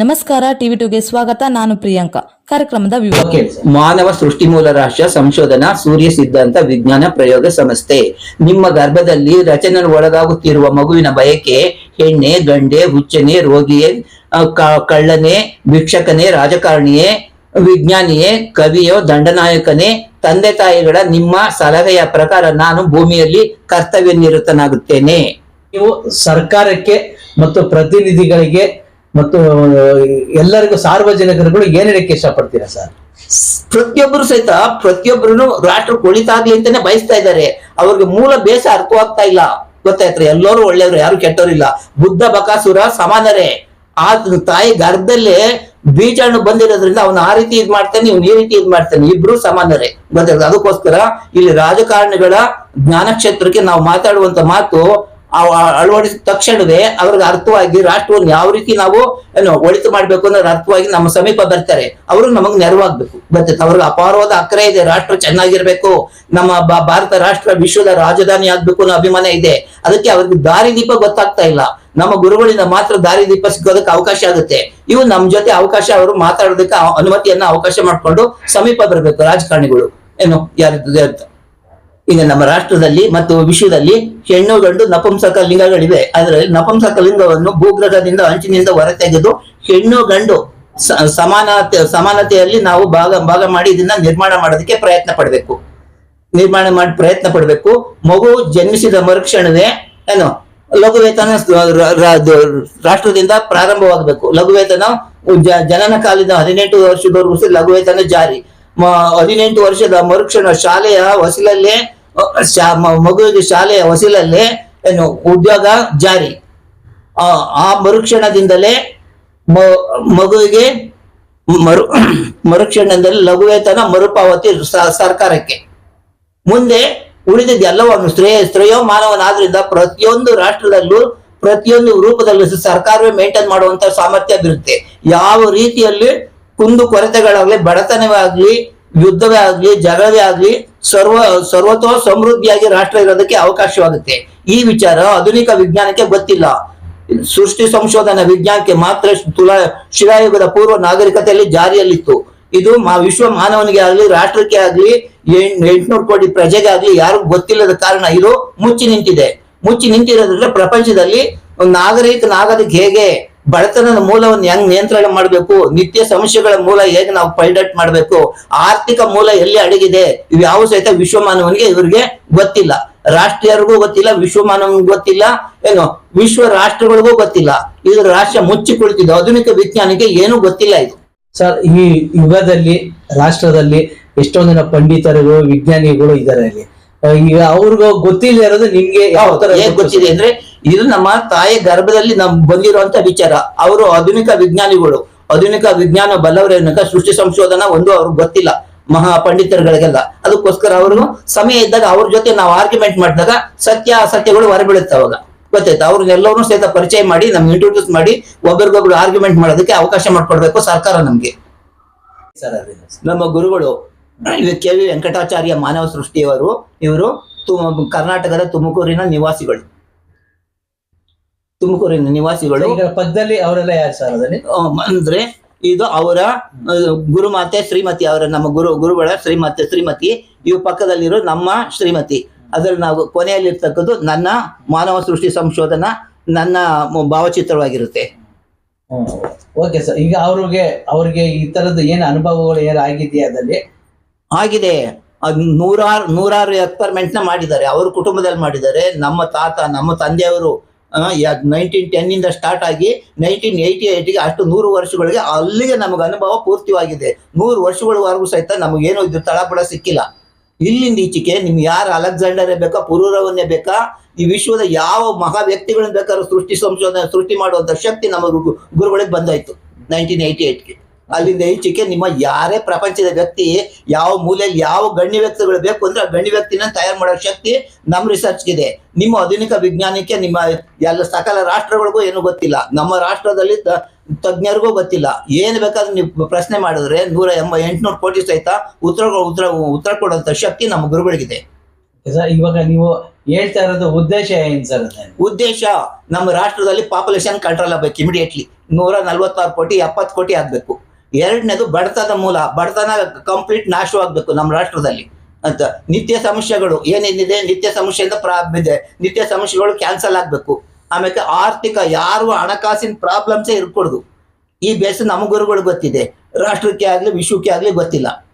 ನಮಸ್ಕಾರ ಟಿವಿ ಟುಗೆ ಸ್ವಾಗತ. ನಾನು ಪ್ರಿಯಾಂಕಾ. ಕಾರ್ಯಕ್ರಮದ ವಿವರ. ಮಾನವ ಸೃಷ್ಟಿ ಮೂಲ ರಾಷ್ಟ್ರ ಸಂಶೋಧನಾ ಸೂರ್ಯ ಸಿದ್ಧಾಂತ ವಿಜ್ಞಾನ ಪ್ರಯೋಗ ಸಂಸ್ಥೆ. ನಿಮ್ಮ ಗರ್ಭದಲ್ಲಿ ರಚನೆ ಒಳಗಾಗುತ್ತಿರುವ ಮಗುವಿನ ಬಯಕೆ ಹೆಣ್ಣೆ ಗಂಡೆ ಹುಚ್ಚನೆ ರೋಗಿಯೇ ಕಳ್ಳನೆ ಭಿಕ್ಷಕನೇ ರಾಜಕಾರಣಿಯೇ ವಿಜ್ಞಾನಿಯೇ ಕವಿಯೋ ದಂಡನಾಯಕನೇ ತಂದೆ ತಾಯಿಗಳ ನಿಮ್ಮ ಸಲಹೆಯ ಪ್ರಕಾರ ನಾನು ಭೂಮಿಯಲ್ಲಿ ಕರ್ತವ್ಯ ನಿರತನಾಗುತ್ತೇನೆ ನೀವು ಸರ್ಕಾರಕ್ಕೆ ಮತ್ತು ಪ್ರತಿನಿಧಿಗಳಿಗೆ ಮತ್ತು ಎಲ್ಲರಿಗೂ ಸಾರ್ವಜನಿಕರುಗಳು ಏನ್ ಹೇಳಕ್ಕೆ ಇಷ್ಟಪಡ್ತೀರಾ ಸರ್? ಪ್ರತಿಯೊಬ್ಬರು ಸಹಿತ ಪ್ರತಿಯೊಬ್ಬರು ರಾಷ್ಟ್ರ ಕುಳಿತಾಗ್ಲಿ ಅಂತಾನೆ ಬಯಸ್ತಾ ಇದ್ದಾರೆ. ಅವ್ರಿಗೆ ಮೂಲ ಬೇಸ ಅರ್ಥವಾಗ್ತಾ ಇಲ್ಲ. ಗೊತ್ತಾಯ್ತ್ರಿ, ಎಲ್ಲರೂ ಒಳ್ಳೆಯವರು, ಯಾರು ಕೆಟ್ಟವರಿಲ್ಲ. ಬುದ್ಧ, ಬಕಾಸುರ ಸಮಾನರೇ. ಆ ತಾಯಿ ಗರ್ಭದಲ್ಲೇ ಬೀಜಾಣು ಬಂದಿರೋದ್ರಿಂದ ಅವನು ಆ ರೀತಿ ಇದ್ ಮಾಡ್ತಾನೆ, ಇವ್ನು ಈ ರೀತಿ ಇದ್ ಮಾಡ್ತಾನೆ. ಇಬ್ರು ಸಮಾನರೇ. ಗೊತ್ತಾಯ್ತು? ಅದಕ್ಕೋಸ್ಕರ ಇಲ್ಲಿ ರಾಜಕಾರಣಿಗಳ ಜ್ಞಾನ ಕ್ಷೇತ್ರಕ್ಕೆ ನಾವು ಮಾತಾಡುವಂತ ಮಾತು ಅಳವಡಿಸಿದ ತಕ್ಷಣವೇ ಅವ್ರಿಗೆ ಅರ್ಥವಾಗಿ ರಾಷ್ಟ್ರವನ್ನು ಯಾವ ರೀತಿ ನಾವು, ಏನು, ಒಳಿತು ಮಾಡ್ಬೇಕು ಅನ್ನೋ ಅರ್ಥವಾಗಿ ನಮ್ಮ ಸಮೀಪ ಬರ್ತಾರೆ. ಅವರು ನಮಗೆ ನೆರವಾಗ್ಬೇಕು. ಬರ್ತೈತೆ. ಅವ್ರಿಗೆ ಅಪಾರವಾದ ಅಕ್ರೆ ಇದೆ. ರಾಷ್ಟ್ರ ಚೆನ್ನಾಗಿರ್ಬೇಕು. ನಮ್ಮ ಭಾರತ ರಾಷ್ಟ್ರ ವಿಶ್ವದ ರಾಜಧಾನಿ ಆಗ್ಬೇಕು ಅನ್ನೋ ಅಭಿಮಾನ ಇದೆ. ಅದಕ್ಕೆ ಅವ್ರಿಗೆ ದಾರಿದೀಪ ಗೊತ್ತಾಗ್ತಾ ಇಲ್ಲ. ನಮ್ಮ ಗುರುಗಳಿಂದ ಮಾತ್ರ ದಾರಿದೀಪ ಸಿಗೋದಕ್ಕೆ ಅವಕಾಶ ಆಗುತ್ತೆ. ಇವು ನಮ್ಮ ಜೊತೆ ಅವಕಾಶ, ಅವರು ಮಾತಾಡೋದಕ್ಕೆ ಅನುಮತಿಯನ್ನ ಅವಕಾಶ ಮಾಡ್ಕೊಂಡು ಸಮೀಪ ಬರಬೇಕು ರಾಜಕಾರಣಿಗಳು. ಏನು ಯಾರು ಈಗ ನಮ್ಮ ರಾಷ್ಟ್ರದಲ್ಲಿ ಮತ್ತು ವಿಶ್ವದಲ್ಲಿ ಹೆಣ್ಣು, ಗಂಡು, ನಪುಂಸಕ ಲಿಂಗಗಳಿವೆ. ಅದರಲ್ಲಿ ನಪುಂಸಕ ಲಿಂಗವನ್ನು ಭೂಗ್ರಹದಿಂದ ಅಂಚಿನಿಂದ ಹೊರತೆಗೆದು ಹೆಣ್ಣು, ಗಂಡು ಸಮಾನತೆ, ಸಮಾನತೆಯಲ್ಲಿ ನಾವು ಭಾಗ ಭಾಗ ಮಾಡಿ ಇದನ್ನ ನಿರ್ಮಾಣ ಮಾಡೋದಕ್ಕೆ ಪ್ರಯತ್ನ ಪಡಬೇಕು. ನಿರ್ಮಾಣ ಮಾಡಿ ಪ್ರಯತ್ನ ಪಡಬೇಕು. ಮಗು ಜನ್ಮಿಸಿದ ಮರುಕ್ಷಣವೇ ಏನು? ಲಘು ವೇತನ ಸ- ರ- ರ- ಅದು ರಾಷ್ಟ್ರದಿಂದ ಪ್ರಾರಂಭವಾಗಬೇಕು. ಲಘುವೇತನ ಜನನ ಕಾಲದ ಹದಿನೆಂಟು ವರ್ಷದವರೆಗೂ ಲಘುವೇತನ ಲಘು ವೇತನ ಜಾರಿ. ಹದಿನೆಂಟು ವರ್ಷದ ಮರುಕ್ಷಣ ಶಾಲೆಯ ಹೊಸಲಲ್ಲೇ ಮಗುವಿಗೆ ಶಾಲೆಯ ಹೊಸಲಲ್ಲೇ, ಏನು, ಉದ್ಯೋಗ ಜಾರಿ. ಆ ಮರುಕ್ಷಣದಿಂದಲೇ ಮಗುವಿಗೆ ಮರು ಮರುಕ್ಷಣದಲ್ಲಿ ಲಘುವೇತನ ಮರುಪಾವತಿ ಸರ್ಕಾರಕ್ಕೆ. ಮುಂದೆ ಉಳಿದಿದ್ದ ಎಲ್ಲವನ್ನು ಶ್ರೇಯ ಶ್ರೇಯೋ ಮಾನವನಾದ್ರಿಂದ ಪ್ರತಿಯೊಂದು ರಾಷ್ಟ್ರದಲ್ಲೂ, ಪ್ರತಿಯೊಂದು ರೂಪದಲ್ಲೂ ಸರ್ಕಾರವೇ ಮೇಂಟೈನ್ ಮಾಡುವಂತ ಸಾಮರ್ಥ್ಯ ಬೀರುತ್ತೆ. ಯಾವ ರೀತಿಯಲ್ಲಿ ಕುಂದು ಕೊರತೆಗಳಾಗ್ಲಿ ಬಡತನವೇ ಆಗ್ಲಿ ಯುದ್ಧವೇ ಆಗ್ಲಿ, ಜಗಳವೇ ಆಗ್ಲಿ, ಸರ್ವ, ಸರ್ವತೋ ಸಮೃದ್ಧಿಯಾಗಿ ರಾಷ್ಟ್ರ ಇರೋದಕ್ಕೆ ಅವಕಾಶವಾಗುತ್ತೆ. ಈ ವಿಚಾರ ಆಧುನಿಕ ವಿಜ್ಞಾನಕ್ಕೆ ಗೊತ್ತಿಲ್ಲ. ಸೃಷ್ಟಿ ಸಂಶೋಧನಾ ವಿಜ್ಞಾನಕ್ಕೆ ಮಾತ್ರ ತುಲಾ, ಶಿಲಾಯುಗದ ಪೂರ್ವ ನಾಗರಿಕತೆಯಲ್ಲಿ ಜಾರಿಯಲ್ಲಿತ್ತು. ಇದು ಮಾ, ವಿಶ್ವ ಮಾನವನಿಗೆ ಆಗ್ಲಿ, ರಾಷ್ಟ್ರಕ್ಕೆ ಆಗ್ಲಿ ಎಂಟ್ನೂರು ಕೋಟಿ ಪ್ರಜೆಗೆ ಆಗ್ಲಿ ಯಾರಿಗೂ ಗೊತ್ತಿಲ್ಲದ ಕಾರಣ ಇದು ಮುಚ್ಚಿ ನಿಂತಿದೆ. ಮುಚ್ಚಿ ನಿಂತಿರೋದ್ರಿಂದ ಪ್ರಪಂಚದಲ್ಲಿ ನಾಗರಿಕನಾಗೋದಕ್ಕೆ ಹೇಗೆ ಬಡತನದ ಮೂಲವನ್ನು ಹೆಂಗ್ ನಿಯಂತ್ರಣ ಮಾಡಬೇಕು? ನಿತ್ಯ ಸಮಸ್ಯೆಗಳ ಮೂಲ ಹೇಗೆ ನಾವು ಪೈಡಟ್ ಮಾಡಬೇಕು? ಆರ್ಥಿಕ ಮೂಲ ಎಲ್ಲಿ ಅಡಗಿದೆ? ಇವು ಯಾವ ಸಹಿತ ವಿಶ್ವ ಮಾನವನಿಗೆ ಇವರಿಗೆ ಗೊತ್ತಿಲ್ಲ. ರಾಷ್ಟ್ರೀಯರಿಗೂ ಗೊತ್ತಿಲ್ಲ ವಿಶ್ವ ಮಾನವನಿಗೂ ಗೊತ್ತಿಲ್ಲ. ಏನು ವಿಶ್ವ ರಾಷ್ಟ್ರಗಳಿಗೂ ಗೊತ್ತಿಲ್ಲ. ಇದು ರಾಷ್ಟ್ರ ಮುಚ್ಚಿ ಕುಳಿತಿದೆ ಆಧುನಿಕ ವಿಜ್ಞಾನಕ್ಕೆ ಏನೂ ಗೊತ್ತಿಲ್ಲ ಇದು. ಸರ್ ಈ ಯುಗದಲ್ಲಿ ರಾಷ್ಟ್ರದಲ್ಲಿ ಎಷ್ಟೊಂದಿನ ಪಂಡಿತರುಗಳು ಪಂಡಿತರು ವಿಜ್ಞಾನಿಗಳು ಇದ್ದಾರೆ ಈಗ ಅವ್ರಿಗೂ ಗೊತ್ತಿಲ್ಲ ಇರೋದು ನಿಮ್ಗೆ ಯಾವ ತರ ಹೇಗ್ ಗೊತ್ತಿದೆ ಅಂದ್ರೆ ಇದು ನಮ್ಮ ತಾಯಿ ಗರ್ಭದಲ್ಲಿ ನಮ್ ಬಂದಿರುವಂತ ವಿಚಾರ. ಅವರು ಆಧುನಿಕ ವಿಜ್ಞಾನಿಗಳು. ಆಧುನಿಕ ವಿಜ್ಞಾನ ಬಲ್ಲವರೇನಕ ಸೃಷ್ಟಿ ಸಂಶೋಧನಾ ಒಂದು ಅವ್ರಿಗೆ ಗೊತ್ತಿಲ್ಲ. ಮಹಾ ಪಂಡಿತರುಗಳಿಗೆಲ್ಲ. ಅದಕ್ಕೋಸ್ಕರ ಅವರು ಸಮಯ ಇದ್ದಾಗ ಅವ್ರ ಜೊತೆ ನಾವು ಆರ್ಗ್ಯುಮೆಂಟ್ ಮಾಡಿದಾಗ ಸತ್ಯ ಅಸತ್ಯಗಳು ಹೊರಬೀಳುತ್ತೆ ಅವಾಗ. ಗೊತ್ತಾಯ್ತು? ಅವ್ರನ್ನೆಲ್ಲರೂ ಸಹಿತ ಪರಿಚಯ ಮಾಡಿ, ನಮ್ಗೆ ಇಂಟ್ರೊಡ್ಯೂಸ್ ಮಾಡಿ ಒಬ್ಬರಿಗೊಬ್ರು ಆರ್ಗ್ಯುಮೆಂಟ್ ಮಾಡೋದಕ್ಕೆ ಅವಕಾಶ ಮಾಡ್ಕೊಡ್ಬೇಕು ಸರ್ಕಾರ ನಮ್ಗೆ. ನಮ್ಮ ಗುರುಗಳು ಕೆ ವಿ ವೆಂಕಟಾಚಾರ್ಯ ಮಾನವ ಸೃಷ್ಟಿಯವರು, ಇವರು ಕರ್ನಾಟಕದ ತುಮಕೂರಿನ ನಿವಾಸಿಗಳು. ತುಮಕೂರಿನ ನಿವಾಸಿಗಳು ಈಗ ಪಕ್ಕದಲ್ಲಿ ಅವರೆಲ್ಲ ಯಾರು ಸರ್ ಅದರಲ್ಲಿ? ಅಂದ್ರೆ ಇದು ಅವರ ಗುರುಮಾತೆ ಶ್ರೀಮತಿ ಅವರ ನಮ್ಮ ಗುರು ಗುರುಗಳ ಶ್ರೀಮತಿ ಶ್ರೀಮತಿ. ಇವು ಪಕ್ಕದಲ್ಲಿರೋ ನಮ್ಮ ಶ್ರೀಮತಿ. ಅದ್ರಲ್ಲಿ ನಾವು ಕೊನೆಯಲ್ಲಿರ್ತಕ್ಕದ್ದು ನನ್ನ ಮಾನವ ಸೃಷ್ಟಿ ಸಂಶೋಧನಾ ನನ್ನ ಭಾವಚಿತ್ರವಾಗಿರುತ್ತೆ. ಓಕೆ ಸರ್ ಈಗ ಅವ್ರಿಗೆ ಅವ್ರಿಗೆ ಈ ತರದ ಏನು ಅನುಭವಗಳು ಏನು ಆಗಿದೆಯಾ ಅದಲ್ಲಿ ಆಗಿದೆ. ಅದ್ ನೂರಾರು ನೂರಾರು ಎಕ್ಸ್ಪರಿಮೆಂಟ್ನ ಮಾಡಿದ್ದಾರೆ. ಅವ್ರ ಕುಟುಂಬದಲ್ಲಿ ಮಾಡಿದ್ದಾರೆ. ನಮ್ಮ ತಾತ ನಮ್ಮ ತಂದೆಯವರು ನೈನ್ಟೀನ್ ಟೆನ್ ಇಂದ ಸ್ಟಾರ್ಟ್ ಆಗಿ ನೈನ್ಟೀನ್ ಏಯ್ಟಿ ಏಯ್ಟಿಗೆ ಅಷ್ಟು ನೂರು ವರ್ಷಗಳಿಗೆ ಅಲ್ಲಿಗೆ ನಮಗೆ ಅನುಭವ ಪೂರ್ತಿಯಾಗಿದೆ ನೂರು ವರ್ಷಗಳವರೆಗೂ ಸಹಿತ ನಮಗೇನು ಇದು ತಳಪಡ ಸಿಕ್ಕಿಲ್ಲ. ಇಲ್ಲಿಂದ ಈಚೆಗೆ ನಿಮ್ಗೆ ಯಾರು ಅಲೆಕ್ಸಾಂಡರೇ ಬೇಕಾ, ಪುರೂರವನ್ನೇ ಬೇಕಾ, ಈ ವಿಶ್ವದ ಯಾವ ಮಹಾ ವ್ಯಕ್ತಿಗಳನ್ನ ಬೇಕಾದ್ರೂ ಸೃಷ್ಟಿ, ಸಂಶೋಧನೆ, ಸೃಷ್ಟಿ ಮಾಡುವಂಥ ಶಕ್ತಿ ನಮ್ಮ ಗುರುಗಳಿಗೆ ಬಂದಾಯ್ತು ನೈನ್ಟೀನ್ ಏಯ್ಟಿ ಏಯ್ಟ್ಗೆ ಅಲ್ಲಿಂದ ಈಚೆಗೆ ನಿಮ್ಮ ಯಾರೇ ಪ್ರಪಂಚದ ವ್ಯಕ್ತಿ ಯಾವ ಮೂಲೆಯಲ್ಲಿ ಯಾವ ಗಣ್ಯ ವ್ಯಕ್ತಿಗಳು ಬೇಕು ಅಂದ್ರೆ ಆ ಗಣ್ಯ ವ್ಯಕ್ತಿನ ತಯಾರು ಮಾಡೋ ಶಕ್ತಿ ನಮ್ಮ ರಿಸರ್ಚ್ಗಿದೆ ನಿಮ್ಮ ಆಧುನಿಕ ವಿಜ್ಞಾನಕ್ಕೆ ನಿಮ್ಮ ಎಲ್ಲ ಸಕಲ ರಾಷ್ಟ್ರಗಳಿಗೂ ಏನು ಗೊತ್ತಿಲ್ಲ. ನಮ್ಮ ರಾಷ್ಟ್ರದಲ್ಲಿ ತಜ್ಞರಿಗೂ ಗೊತ್ತಿಲ್ಲ. ಏನು ಬೇಕಾದ್ರೂ ನೀವು ಪ್ರಶ್ನೆ ಮಾಡಿದ್ರೆ ನೂರ ಎಂಬ ಎಂಟುನೂರು ಕೋಟಿ ಸಹಿತ ಉತ್ತರ ಉತ್ತರ ಉತ್ತರ ಕೊಡುವಂತ ಶಕ್ತಿ ನಮ್ಮ ಗುರುಗಳಿಗಿದೆ. ಸರ್ ಇವಾಗ ನೀವು ಹೇಳ್ತಾ ಇರೋದು ಉದ್ದೇಶ ಏನ್ ಸರ್ ಉದ್ದೇಶ ನಮ್ಮ ರಾಷ್ಟ್ರದಲ್ಲಿ ಪಾಪ್ಯುಲೇಷನ್ ಕಂಟ್ರೋಲ್ ಆಗ್ಬೇಕು ಇಮಿಡಿಯೇಟ್ಲಿ ನೂರ ನಲ್ವತ್ತಾರು ಕೋಟಿ ಎಪ್ಪತ್ತು ಕೋಟಿ ಆಗ್ಬೇಕು. ಎರಡನೇದು ಬಡತನ ಮೂಲ, ಬಡತನ ಕಂಪ್ಲೀಟ್ ನಾಶವಾಗಬೇಕು ನಮ್ಮ ರಾಷ್ಟ್ರದಲ್ಲಿ. ಅಂತ ನಿತ್ಯ ಸಮಸ್ಯೆಗಳು ಏನೇನಿದೆ, ನಿತ್ಯ ಸಮಸ್ಯೆಯಿಂದ ಪ್ರಾಬ್ಲಮ್ ಇದೆ, ನಿತ್ಯ ಸಮಸ್ಯೆಗಳು ಕ್ಯಾನ್ಸಲ್ ಆಗಬೇಕು. ಆಮೇಲೆ ಆರ್ಥಿಕ ಯಾರು ಹಣಕಾಸಿನ ಪ್ರಾಬ್ಲಮ್ಸೇ ಇರ್ಕೊಡ್ದು. ಈ ಬೇಸ ನಮ್ಮ ಗುರುಗಳು ಗೊತ್ತಿದೆ. ರಾಷ್ಟ್ರಕ್ಕೆ ಆಗಲಿ, ವಿಶ್ವಕ್ಕೆ ಆಗಲಿ ಗೊತ್ತಿಲ್ಲ.